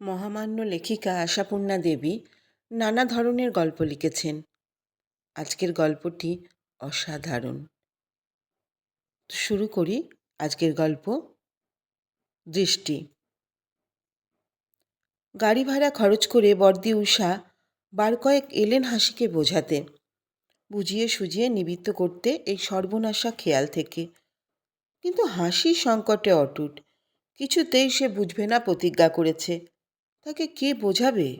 মহামান্য লেখিকা আশাপূর্ণা দেবী নানা ধরনের গল্প লিখেছেন। আজকের গল্পটি অসাধারণ। শুরু করি আজকের গল্প। দৃষ্টি। গাড়ি ভাড়া খরচ করে বর্দি উষা বার কয়েক এলেন হাসিকে বোঝাতে। বুঝিয়ে সুঝিয়ে নিবৃত্ত করতে এই সর্বনাশা খেয়াল থেকে। কিন্তু হাসি সংকটে অটুট। কিছুতেই সে বুঝবে না প্রতিজ্ঞা করেছে। তাকে কে বোঝাবে?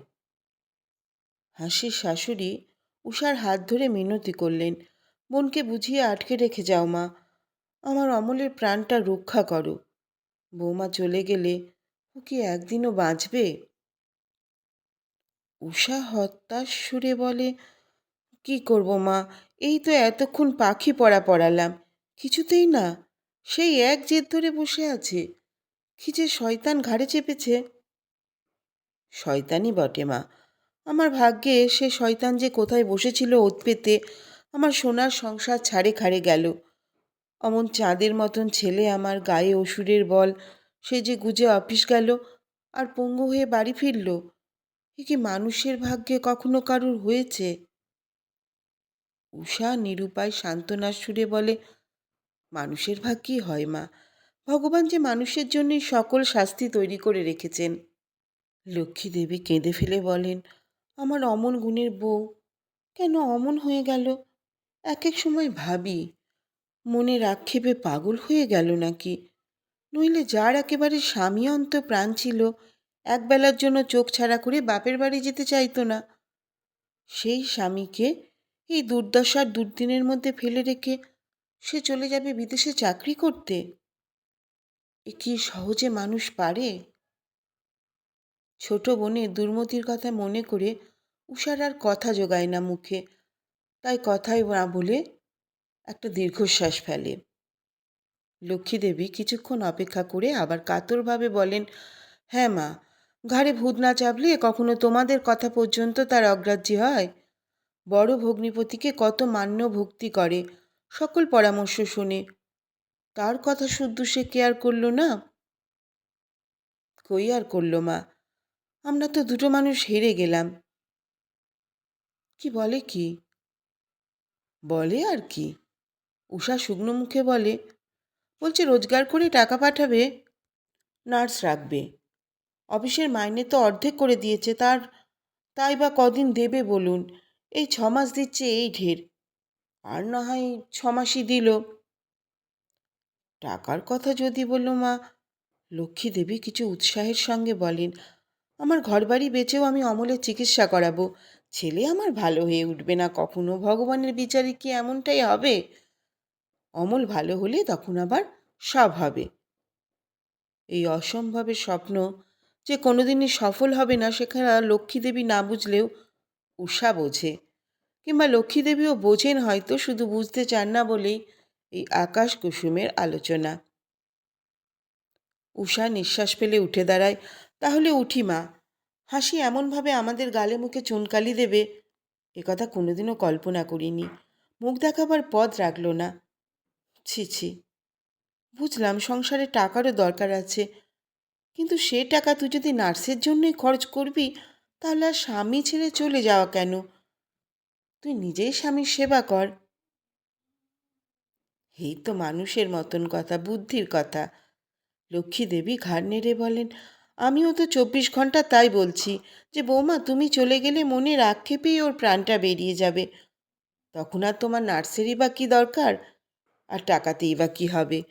হাসির শাশুড়ি উষার হাত ধরে মিনতি করলেন বোনকে বুঝিয়ে আটকে রেখে যাও মা, আমার অমলের প্রাণটা রক্ষা করো। বৌমা চলে গেলে ও কি একদিনও বাঁচবে? উষা হত্যার সুরে বলে, কি করব মা, এই তো এতক্ষণ পাখি পড়া পড়ালাম, কিছুতেই না, সেই এক জেদ ধরে বসে আছে। কি যে শয়তান ঘাড়ে চেপেছে? শয়তানই বটে, মা। আমার ভাগ্যে সে শয়তান যে কোথায় বসেছিল ওত পেতে আমার সোনার সংসার ছাড়ে খাড়ে গেল। অমন চাঁদের মতন ছেলে আমার গায়ে অসুরের বল, সে যে গুজে অফিস গেল আর পঙ্গু হয়ে বাড়ি ফিরল। এ কি মানুষের ভাগ্যে কখনো কারুর হয়েছে? উষা নিরুপায় সান্ত্বনার সুরে বলে, মানুষের ভাগ্যই হয়, মা। ভগবান যে মানুষের জন্যই সকল শাস্তি তৈরি করে রেখেছেন। লক্ষ্মী দেবী কেঁদে ফেলে বলেন, আমার অমন গুণের বউ কেন অমন হয়ে গেল? এক এক সময় ভাবি মনের আক্ষেপে পাগল হয়ে গেল নাকি? নইলে যার একেবারে স্বামী অন্ত প্রাণ ছিল, একবেলার জন্য চোখ ছাড়া করে বাপের বাড়ি যেতে চাইতো না। সেই স্বামীকে এই দুর্দশার দুর্দিনের মধ্যে ফেলে রেখে সে চলে যাবে বিদেশে চাকরি করতে। এ কি সহজে মানুষ পারে? ছোট বোনে দুর্মতির কথা মনে করে উষার আর কথা জোগায় না মুখে। তাই কথাই না বলে একটা দীর্ঘশ্বাস ফেলে। লক্ষ্মী দেবী কিছুক্ষণ অপেক্ষা করে আবার কাতরভাবে বলেন হ্যাঁ মা, ঘাড়ে ভূত না চাপলে কখনো তোমাদের কথা পর্যন্ত তার অগ্রাহ্য হয়। বড় ভগ্নিপতিকে কত মান্য ভক্তি করে, সকল পরামর্শ শুনে। তার কথা শুদ্ধ সে কেয়ার করল না? কই আর করল মা আমরা তো দুটো মানুষ হেরে গেলাম। কি বলে কি? বলে আর কি? উষা শুকনো মুখে বলে, বলছে রোজগার করে টাকা পাঠাবে, নার্স রাখবে। অফিসের মাইনে তো অর্ধেক করে দিয়েছে, তার, তাই বা কদিন দেবে বলুন? এই ছ মাস দিচ্ছে এই ঢের। আর না হয় ছ মাসই দিল। টাকার কথা যদি বলল মা লক্ষ্মী দেবী কিছু উৎসাহের সঙ্গে বলেন আমার ঘরবাড়ি বেচেও আমি অমলের চিকিৎসা করাবো। ছেলে আমার ভালো হয়ে উঠবে না, কখনো ভগবানের বিচারে কি এমনটাই হবে? অমল ভালো হলে তখন আবার সব হবে। এই অসম্ভবের স্বপ্ন যে কোনোদিনই সফল হবে না, সেখানে লক্ষ্মীদেবী না বুঝলেও উষা বোঝে। কিংবা লক্ষ্মীদেবীও বোঝেন হয়তো, শুধু বুঝতে চান না বলেই এই আকাশ কুসুমের আলোচনা। উষা নিঃশ্বাস ফেলে উঠে দাঁড়ায়। তাহলে উঠি মা। হাসি এমনভাবে আমাদের গালে মুখে চুনকালি দেবে একথা কোনোদিনও কল্পনা করিনি। মুখ দেখাবার পথ রাখল না। ছি ছি। বুঝলাম সংসারে টাকারও দরকার আছে, কিন্তু সে টাকা তুই যদি নার্সের জন্যই খরচ করবি, তাহলে আর স্বামী ছেড়ে চলে যাওয়া কেন? তুই নিজেই স্বামীর সেবা কর। এই তো মানুষের মতন কথা, বুদ্ধির কথা। লক্ষ্মী দেবী ঘাড় নেড়ে বলেন আমিও তো চব্বিশ ঘণ্টা তাই বলছি যে, বৌমা, তুমি চলে গেলে মনের আক্ষেপেই ওর প্রাণটা বেরিয়ে যাবে। তখন আর তোমার নার্সেরই বা কী দরকার? আর টাকাতেই বা কী হবে?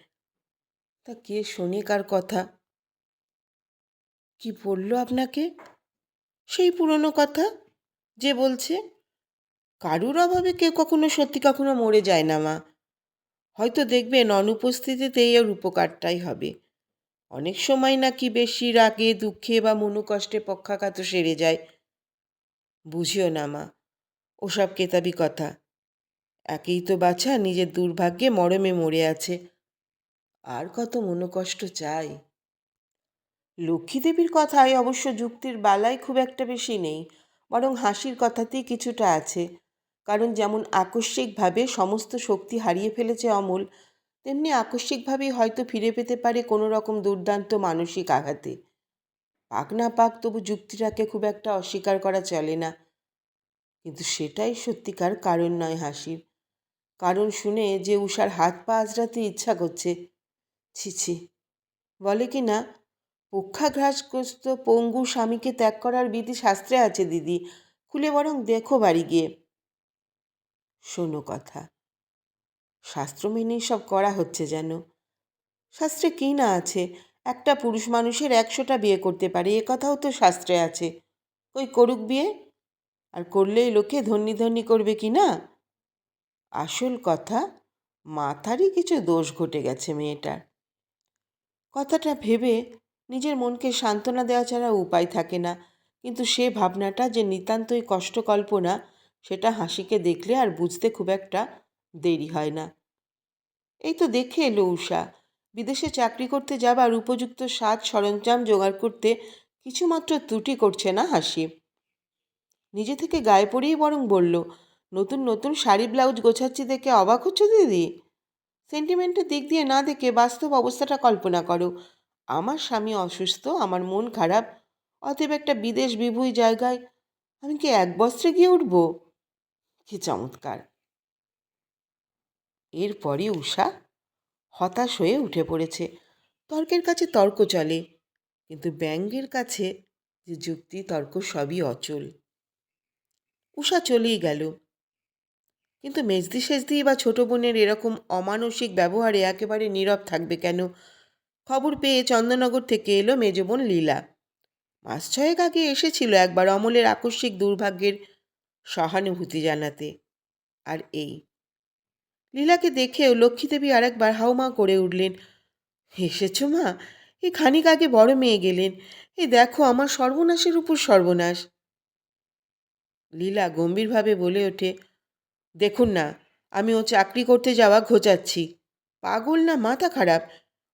তা কে শোনে কার কথা? কি বলল আপনাকে? সেই পুরনো কথা যে বলছে, কারুর অভাবে কেউ কখনো সত্যি কখনো মরে যায় না, মা। হয়তো দেখবেন অনুপস্থিতিতেই ওর উপকারটাই হবে। অনেক সময় নাকি বেশি রাগে, দুঃখে বা মনোকষ্টে পক্ষাঘাত সেরে যায়। বুঝিও না মা, ওসব কেতাবি কথা। একেই তো বাছা নিজের দুর্ভাগ্যে মরমে মরে আছে। আর কত মনোকষ্ট চাই? লক্ষ্মীদেবীর কথায় অবশ্য যুক্তির বালাই খুব একটা বেশি নেই, বরং হাসির কথাতেই কিছুটা আছে। কারণ যেমন আকস্মিকভাবে সমস্ত শক্তি হারিয়ে ফেলেছে অমল তেমনি আকস্মিকভাবেই হয়তো ফিরে পেতে পারে কোনো রকম দুর্দান্ত মানসিক আঘাতে। পাক না পাক তবু যুক্তিটাকে খুব একটা অস্বীকার করা চলে না। কিন্তু সেটাই সত্যিকার কারণ নয় হাসির। কারণ শুনে যে উষার হাত পা আজরাতে ইচ্ছা করছে, ছি ছি, বলে কি না? পক্ষাঘাতগ্রস্ত পঙ্গু স্বামীকে ত্যাগ করার বিধি শাস্ত্রে আছে দিদি। খুলে বরং দেখো বাড়ি গিয়ে। শোনো কথা শাস্ত্র মেনেই সব করা হচ্ছে যেন। শাস্ত্রে কি না আছে? একটা পুরুষ মানুষের একশোটা বিয়ে করতে পারে, এ কথাও তো শাস্ত্রে আছে। ওই করুক বিয়ে? আর করলেই লোকে ধন্যি ধন্যি করবে কি না? আসল কথা, মাথারই কিছু দোষ ঘটে গেছে মেয়েটার। কথাটা ভেবে নিজের মনকে সান্ত্বনা দেওয়া ছাড়া উপায় থাকে না। কিন্তু সে ভাবনাটা যে নিতান্তই কষ্ট কল্পনা সেটা হাসিকে দেখলে আর বুঝতে খুব একটা দেরি হয় না। এই তো দেখে এলো উষা বিদেশে চাকরি করতে যাবার উপযুক্ত সাজ সরঞ্জাম জোগাড় করতে কিছুমাত্র ত্রুটি করছে না হাসি। নিজে থেকে গায়ে পড়েই বরং বলল, নতুন নতুন শাড়ি, ব্লাউজ গোছাচ্ছি দেখে অবাক হচ্ছে দিদি? সেন্টিমেন্টের দিক দিয়ে না দেখে বাস্তব অবস্থাটা কল্পনা করো। আমার স্বামী অসুস্থ, আমার মন খারাপ, অতএব একটা বিদেশ বিভুই জায়গায় আমি কি এক বস্ত্রে গিয়ে উঠব? কি চমৎকার! এরপরই উষা হতাশ হয়ে উঠে পড়েছে। তর্কের কাছে তর্ক চলে, কিন্তু ব্যঙ্গের কাছে যে যুক্তি, তর্ক সবই অচল। উষা চলেই গেল। কিন্তু মেজদি সেজদি বা ছোট বোনের এরকম অমানসিক ব্যবহারে একেবারে নীরব থাকবে কেন? খবর পেয়ে চন্দননগর থেকে এলো মেজ বোন লীলা। মাস ছয়েক আগে এসেছিল একবার অমলের আকস্মিক দুর্ভাগ্যের সহানুভূতি জানাতে। আর এই লীলাকে দেখেও লক্ষ্মীদেবী আরেকবার হাউমা করে উঠলেন। এসেছ মা এই খানিক আগে বড় মেয়ে গেলেন, এ দেখো আমার সর্বনাশের উপর সর্বনাশ। লীলা গম্ভীরভাবে বলে ওঠে, দেখুন না, আমি ও চাকরি করতে যাওয়া ঘোচাচ্ছি। পাগল না, মাথা খারাপ।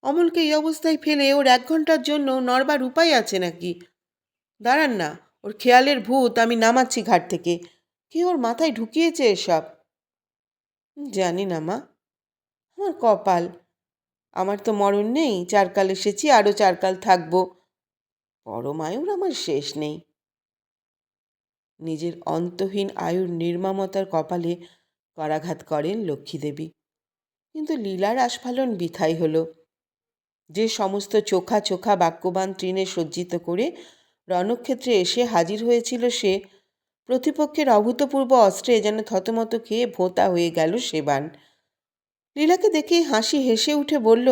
অমলকে এই অবস্থায় ফেলে ওর এক ঘণ্টার জন্য নড়বার উপায় আছে নাকি? দাঁড়ান না, ওর খেয়ালের ভূত, আমি নামাচ্ছি ঘাট থেকে। কে ওর মাথায় ঢুকিয়েছে এসব? জানি না, মা। আমার কপাল। আমার তো মরণ নেই, চারকাল এসেছি আরও চারকাল থাকব। পরমায়ুর আমার শেষ নেই। নিজের অন্তহীন আয়ুর নির্মমতার কপালে করাঘাত করেন লক্ষ্মীদেবী। কিন্তু লীলার আস্ফালন বিথাই হল। যে সমস্ত চোখা চোখা বাক্যবান তৃণে সজ্জিত করে রণক্ষেত্রে এসে হাজির হয়েছিল সে প্রতিপক্ষের অভূতপূর্ব অস্ত্রে যেন থতমত খেয়ে ভোঁতা হয়ে গেল সেবান। লীলাকে দেখে হাসি হেসে উঠে বলল,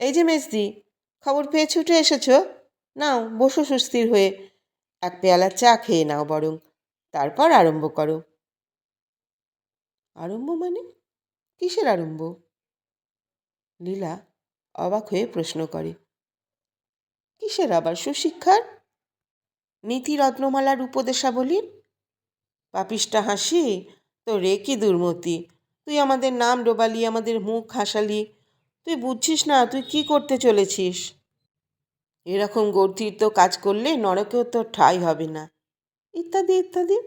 এই যে মেজদি, খবর পেয়ে ছুটে এসেছ? নাও, বসো সুস্থির হয়ে। এক পেয়ালা চা খেয়ে নাও বরং, তারপর আরম্ভ করো। আরম্ভ মানে? কিসের আরম্ভ? লীলা অবাক হয়ে প্রশ্ন করে, কিসের আবার সুশিক্ষার? নীতি রত্নমালার উপদেশাবলীর? পাপিষ্টা হাসি, তো রে কি দুর্মতি? তুই আমাদের নাম ডোবালি, আমাদের মুখ হাসালি। তুই বুঝছিস না, তুই কি করতে চলেছিস? এরকম গর্ধিত কাজ করলে নরকেও তো ঠাঁই হবে না। ইত্যাদি ইত্যাদি।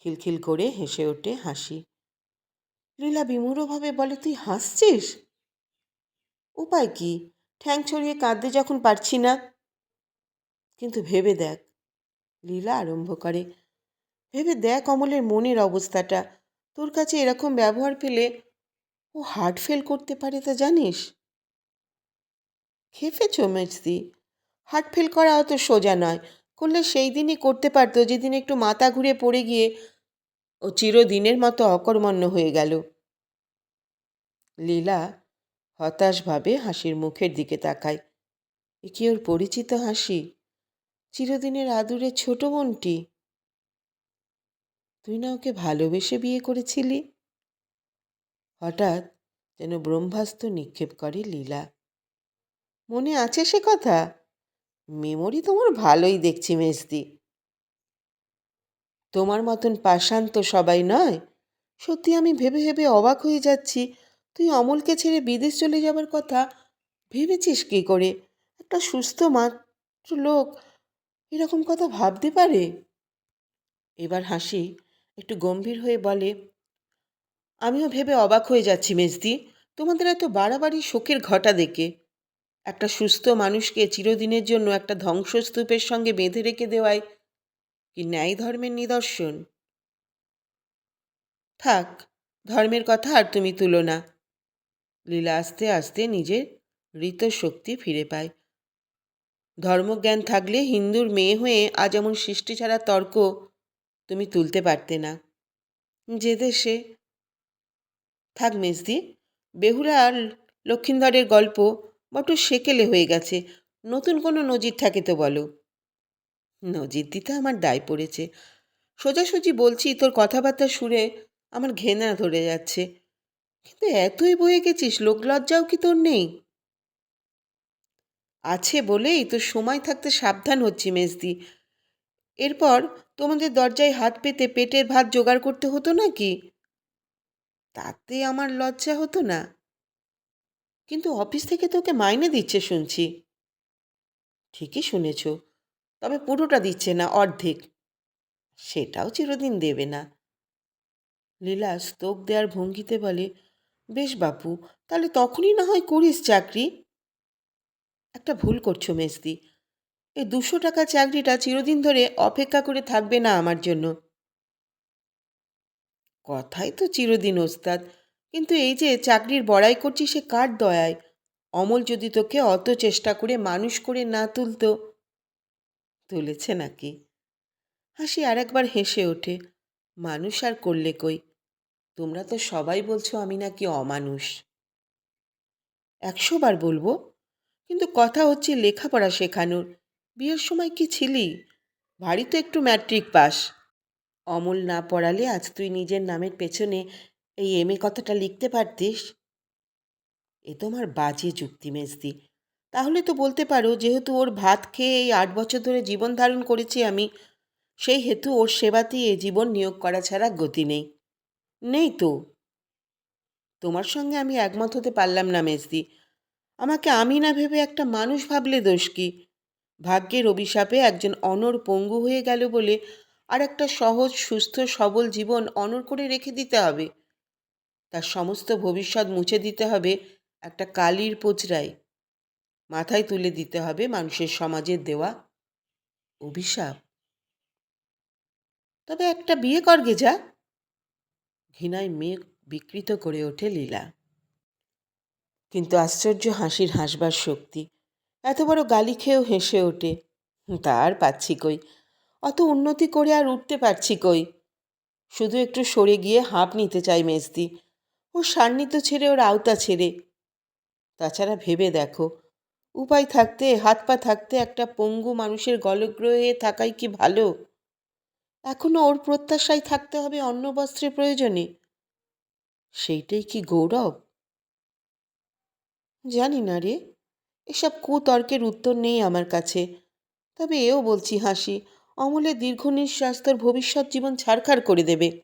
খিলখিল করে হেসে ওঠে হাসি। লীলা বিমূঢ়ভাবে বলে, তুই হাসছিস? উপায় কি? ঠ্যাং ছড়িয়ে কাঁদতে যখন পারছি না? কিন্তু ভেবে দেখ, লীলা আরম্ভ করে ভেবে দেখ অমলের মনের অবস্থাটা। তোর কাছে এরকম ব্যবহার পেলে ও হার্ট ফেল করতে পারে তা জানিস? খেপেছ মেজদি হার্ট ফেল করা অত সোজা নয়। করলে সেই দিনই করতে পারতো যেদিন একটু মাথা ঘুরে পড়ে গিয়ে ও চিরদিনের মতো অকর্মণ্য হয়ে গেল। লীলা হতাশভাবে হাসির মুখের দিকে তাকায়। এ কি ওর পরিচিত হাসি? চিরদিনের আদুরে ছোট বোনটি। তুই না ওকে ভালোবেসে বিয়ে করেছিলি? হঠাৎ যেন ব্রহ্মাস্ত্র নিক্ষেপ করে লীলা। মনে আছে সে কথা? মেমোরি তোমার ভালোই দেখছি মেজদি। তোমার মতন পাষাণ তো সবাই নয়? সত্যি আমি ভেবে ভেবে অবাক হয়ে যাচ্ছি। তুই অমলকে ছেড়ে বিদেশ চলে যাবার কথা ভেবেছিস কী করে? একটা সুস্থ মাত্র লোক এরকম কথা ভাবতে পারে? এবার হাসি একটু গম্ভীর হয়ে বলে, আমিও ভেবে অবাক হয়ে যাচ্ছি মেজদি, তোমাদের এত বাড়াবাড়ি শোকের ঘটা দেখে। একটা সুস্থ মানুষকে চিরদিনের জন্য একটা ধ্বংসস্তূপের সঙ্গে বেঁধে রেখে দেওয়ায় কি ন্যায় ধর্মের নিদর্শন? থাক, ধর্মের কথা আর তুমি তুলো না। লীলা আস্তে আস্তে নিজের ঋত শক্তি ফিরে পায়। ধর্মজ্ঞান থাকলে হিন্দুর মেয়ে হয়ে আজ এমন সৃষ্টি ছাড়া তর্ক তুমি তুলতে পারতে না। যে দেশে থাক মেজদি, বেহুলা আর লক্ষিন্দরের গল্প বড্ড সেকেলে হয়ে গেছে, নতুন কোনো নজির থাকে তো বলো। নজির দিতে আমার দায় পড়েছে। সোজাসুজি বলছি, তোর কথাবার্তা শুনে আমার ঘেনা ধরে যাচ্ছে। কিন্তু এতই বয়ে গেছিস লোকলজ্জাও কি তোর নেই? আছে বলেই তো সময় থাকতে সাবধান হচ্ছি মেজদি। এরপর তোমাদের দরজায় হাত পেতে পেটের ভাত জোগাড় করতে হতো নাকি? তাতে আমার লজ্জা হতো না। কিন্তু অফিস থেকে তোকে মাইনে দিচ্ছে শুনছি। ঠিকই শুনেছ, তবে পুরোটা দিচ্ছে না অর্ধেক। সেটাও চিরদিন দেবে না। লীলা স্তোক দেওয়ার ভঙ্গিতে বলে, বেশ বাপু, তাহলে তখনই না হয় করিস চাকরি? একটা ভুল করছ মেজদি এই দুশো টাকা চাকরিটা চিরদিন ধরে অপেক্ষা করে থাকবে না আমার জন্য। কথাই তো চিরদিন ওস্তাদ, কিন্তু এই যে চাকরির বড়াই করছি সে কার দয়ায়? অমল যদি তোকে অত চেষ্টা করে মানুষ করে না তুলতো, তুলেছে নাকি? হাসি আর একবার হেসে ওঠে, মানুষ আর করলে কই? তোমরা তো সবাই বলছো আমি নাকি অমানুষ। একশো বার বলব, কিন্তু কথা হচ্ছে লেখাপড়া শেখানোর। বিয়ের সময় কি ছিলি? ভারী তো একটু ম্যাট্রিক পাস। অমল না পড়ালে আজ তুই নিজের নামের পেছনে এই এম এ কথাটা লিখতে পারতিস? এ তো আমার বাজে যুক্তি, মেজদি। তাহলে তো বলতে পারো, যেহেতু ওর ভাত খেয়ে এই আট বছর ধরে জীবন ধারণ করেছি আমি, সেই হেতু ওর সেবাতেই এ জীবন নিয়োগ করা ছাড়া গতি নেই। নেই তো? তোমার সঙ্গে আমি একমত হতে পারলাম না, মেজদি। আমাকে আমি না ভেবে একটা মানুষ ভাবলে দোষ কি? ভাগ্যের অভিশাপে একজন অনর পঙ্গু হয়ে গেল বলে আর একটা সহজ, সুস্থ, সবল জীবন অনর করে রেখে দিতে হবে। তার সমস্ত ভবিষ্যৎ মুছে দিতে হবে একটা কালির পোচরায়। মাথায় তুলে দিতে হবে মানুষের সমাজের দেওয়া অভিশাপ। তবে একটা বিয়ে করগে যা ঘৃণায় মেয়ে বিকৃত করে ওঠে লীলা। কিন্তু আশ্চর্য হাসির হাসবার শক্তি এত বড় গালি খেয়েও হেসে ওঠে। তার পাচ্ছি কই? অত উন্নতি করে আর উঠতে পারছি কই? শুধু একটু সরে গিয়ে হাঁপ নিতে চাই মেজদি। ও সান্নিধ্য ছেড়ে ওর আওতা ছেড়ে। তাছাড়া ভেবে দেখো, উপায় থাকতে, হাত পা থাকতে একটা পঙ্গু মানুষের গলগ্রহে থাকাই কি ভালো? এখনও ওর প্রত্যাশায় থাকতে হবে অন্ন বস্ত্রের প্রয়োজনে? সেইটাই কি গৌরব? জানি না রে। এসব কুতর্কের উত্তর নেই আমার কাছে। তবে এও বলছি, হাসি অমলের দীর্ঘ নিঃশ্বাস তোর ভবিষ্যৎ জীবন ছাড়খাড় করে দেবে।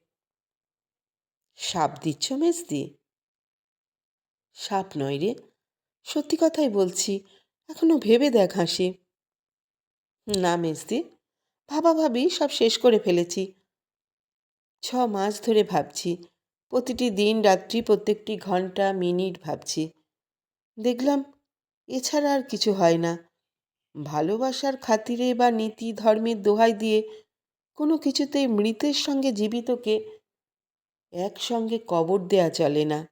সাপ দিচ্ছ মেজদি? সাপ নয় রে, সত্যি কথাই বলছি, এখনও ভেবে দেখ হাসি। না মেজদি, ভাবা ভাবি সব শেষ করে ফেলেছি। ছ মাস ধরে ভাবছি, প্রতিটি দিন রাত্রি প্রত্যেকটি ঘণ্টা মিনিট ভাবছি। দেখলাম এছাড়া আর কিছু হয় না। ভালোবাসার খাতিরে বা নীতি, ধর্মের দোহাই দিয়ে কোনো কিছুতেই মৃতের সঙ্গে জীবিতকে একসঙ্গে কবর দেয়া চলে না।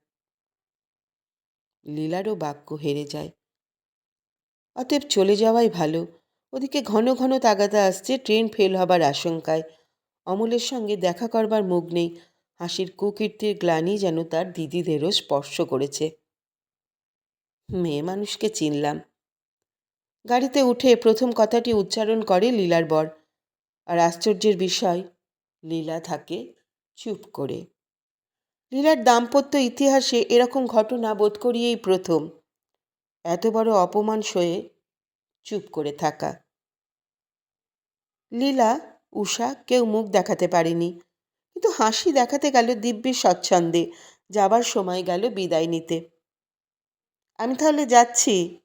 লীলারও বাক্য হেরে যায়। অতএব চলে যাওয়াই ভালো। ওদিকে ঘন ঘন তাগাদা আসছে, ট্রেন ফেল হবার আশঙ্কায়। অমলের সঙ্গে দেখা করবার মুখ নেই। হাসির কুকীর্তির গ্লানি যেন তার দিদিদেরও স্পর্শ করেছে। মেয়ে মানুষকে চিনলাম। গাড়িতে উঠে প্রথম কথাটি উচ্চারণ করে লীলার বর। আর আশ্চর্যের বিষয়, লীলা থাকে চুপ করে। লীলার দাম্পত্য ইতিহাসে এরকম ঘটনা বোধ করি এই প্রথম। এত বড় অপমান সয়ে চুপ করে থাকা। লীলা, উষা কেউ মুখ দেখাতে পারেনি। কিন্তু হাসি দেখাতে গেল দিব্যি স্বচ্ছন্দে। যাবার সময় গেল বিদায় নিতে। আমি তাহলে যাচ্ছি।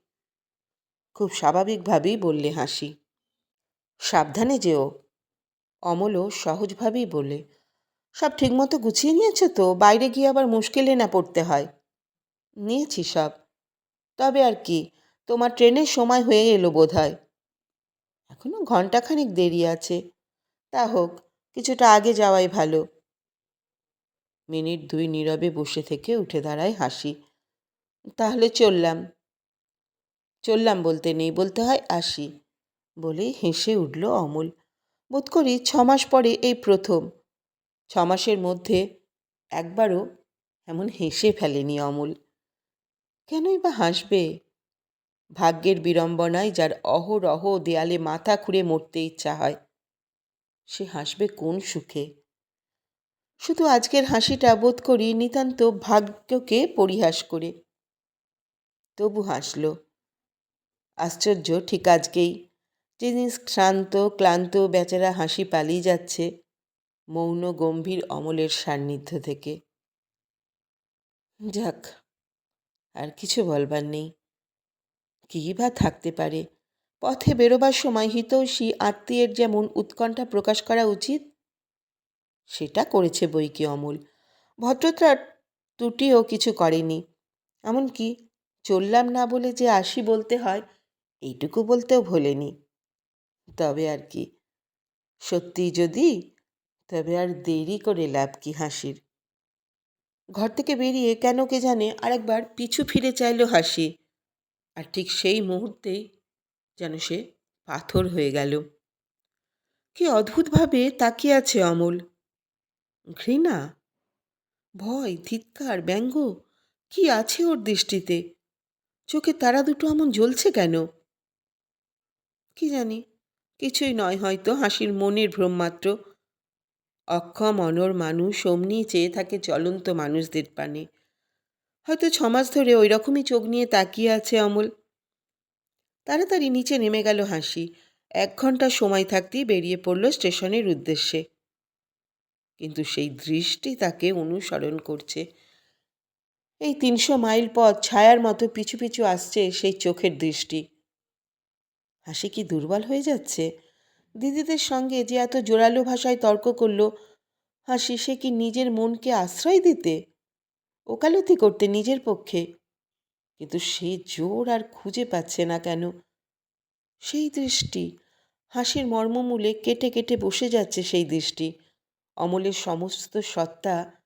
খুব স্বাভাবিকভাবেই বললে হাসি। সাবধানে যেও। অমলও সহজভাবেই বলে সব ঠিকমতো গুছিয়ে নিয়েছো তো? বাইরে গিয়ে আবার মুশকিলে না পড়তে হয়? নিয়েছি সব। তবে আর কি, তোমার ট্রেনের সময় হয়ে এলো বোধ হয় এখনও ঘন্টাখানেক দেরি আছে। তা হোক, কিছুটা আগে যাওয়াই ভালো। মিনিট দুই নীরবে বসে থেকে উঠে দাঁড়ায় হাসি। তাহলে চললাম। চললাম বলতে নেই, বলতে হয় আসি। বলেই হেসে উঠল অমল। বোধ করি ছমাস পরে এই প্রথম। ছমাসের মধ্যে একবারও এমন হেসে ফেলেনি অমল। কেনই বা হাসবে? ভাগ্যের বিড়ম্বনায় যার অহরহ দেয়ালে মাথা খুঁড়ে মরতে ইচ্ছা হয়, সে হাসবে কোন সুখে? শুধু আজকের হাসিটা বোধ করি নিতান্ত ভাগ্যকে পরিহাস করে। তবু হাসল। আশ্চর্য, ঠিক আজকেই। যেদিন শ্রান্ত, ক্লান্ত বেচারা হাসি পালিয়ে যাচ্ছে, মৌন, গম্ভীর, অমলের সান্নিধ্য থেকে। যাক, আর কিছু বলবার নেই। কী বা থাকতে পারে? পথে বেরোবার সময় হিতৈষী আত্মীয়ের যেমন উৎকণ্ঠা প্রকাশ করা উচিত, সেটা করেছে বই কি অমল। ভদ্রতার ত্রুটিও কিছু করেনি। এমনকি চললাম না বলে যে আসি বলতে হয়, এইটুকু বলতেও ভোলেনি। তবে আর কি সত্যি যদি, তবে আর দেরি করে লাভ কি হাসির? ঘর থেকে বেরিয়ে কেন কে জানে আরেকবার পিছু ফিরে চাইল হাসি, আর ঠিক সেই মুহূর্তেই যেন সে পাথর হয়ে গেল। কি অদ্ভুতভাবে তাকিয়ে আছে অমল। ঘৃণা? ভয় ধিৎকার ব্যঙ্গ, কি আছে ওর দৃষ্টিতে? চোখে তারা দুটো এমন জ্বলছে কেন? কি জানি, কিছুই নয় হয়তো হাসির মনের ভ্রম মাত্র। অক্ষম, অনর মানুষ অমনি চেয়ে থাকে চলন্ত মানুষদের পানে। হয়তো ছমাস ধরে ওই রকমই চোখ নিয়ে তাকিয়ে আছে অমল। তাড়াতাড়ি নিচে নেমে গেল হাসি। এক ঘণ্টা সময় থাকতেই বেরিয়ে পড়ল স্টেশনের উদ্দেশ্যে। কিন্তু সেই দৃষ্টি তাকে অনুসরণ করছে। এই তিনশো মাইল পথ ছায়ার মতো পিছু পিছু আসছে সেই চোখের দৃষ্টি। হাসি কি দুর্বল হয়ে যাচ্ছে? দিদিদের সঙ্গে যে এত জোরালো ভাষায় তর্ক করল, হাসি সে কি নিজের মনকে আশ্রয় দিতে? ওকালতি করতে নিজের পক্ষে। কিন্তু সে জোর আর খুঁজে পাচ্ছে না কেন? সেই দৃষ্টি, হাসির মর্মমূলে কেটে কেটে বসে যাচ্ছে সেই দৃষ্টি। অমলের সমস্ত সত্তা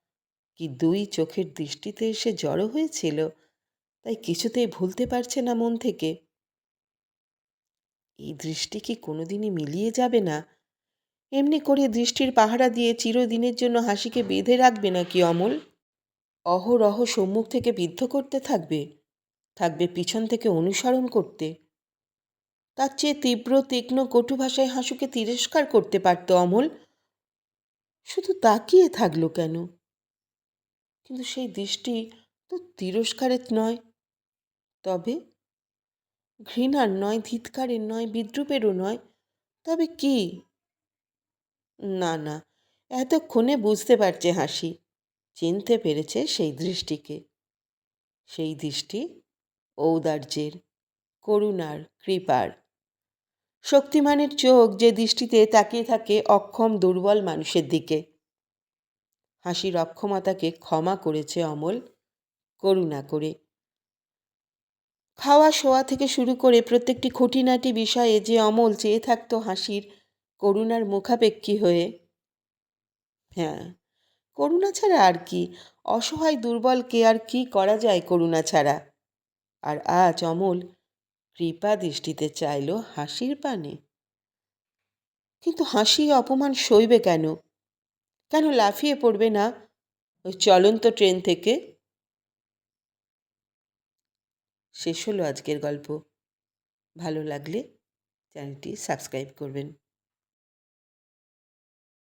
কি দুই চোখের দৃষ্টিতে এসে জড়ো হয়েছিল? তাই কিছুতেই ভুলতে পারছে না মন থেকে। এই দৃষ্টি কি কোনোদিনই মিলিয়ে যাবে না? এমনি করে দৃষ্টির পাহারা দিয়ে চিরদিনের জন্য হাসিকে বেঁধে রাখবে নাকি অমল? অহরহ সম্মুখ থেকে বিদ্ধ করতে থাকবে? থাকবে পিছন থেকে অনুসরণ করতে? তার চেয়ে তীব্র, তীক্ষ্ণ, কটু ভাষায় হাসুকে তিরস্কার করতে পারত অমল? শুধু তাকিয়ে থাকল কেন? কিন্তু সেই দৃষ্টি তো তিরস্কারের নয়। তবে ঘৃণার নয়, ধিৎকারের নয়, বিদ্রুপেরও নয়, তবে কি? না না, এতক্ষণে বুঝতে পারছে হাসি, চিনতে পেরেছে সেই দৃষ্টিকে। সেই দৃষ্টি ঔদার্যের, করুণার, কৃপার। শক্তিমানের চোখ যে দৃষ্টিতে তাকিয়ে থাকে অক্ষম দুর্বল মানুষের দিকে। হাসির অক্ষমতাকে ক্ষমা করেছে অমল। করুণা করে। খাওয়া শোয়া থেকে শুরু করে প্রত্যেকটি খুঁটিনাটি বিষয়ে যে অমল চেয়ে থাকতো হাসির করুণার মুখাপেক্ষী হয়ে। হ্যাঁ করুণা ছাড়া আর কি? অসহায় দুর্বলকে আর কি করা যায় করুণা ছাড়া? আর আজ অমল কৃপা দৃষ্টিতে চাইল হাসির পানে। কিন্তু হাসি অপমান সইবে কেন? কেন লাফিয়ে পড়বে না? ওই চলন্ত ট্রেন থেকে। শেষ হলো আজকের গল্প। ভালো লাগলে চ্যানেলটি সাবস্ক্রাইব করবেন।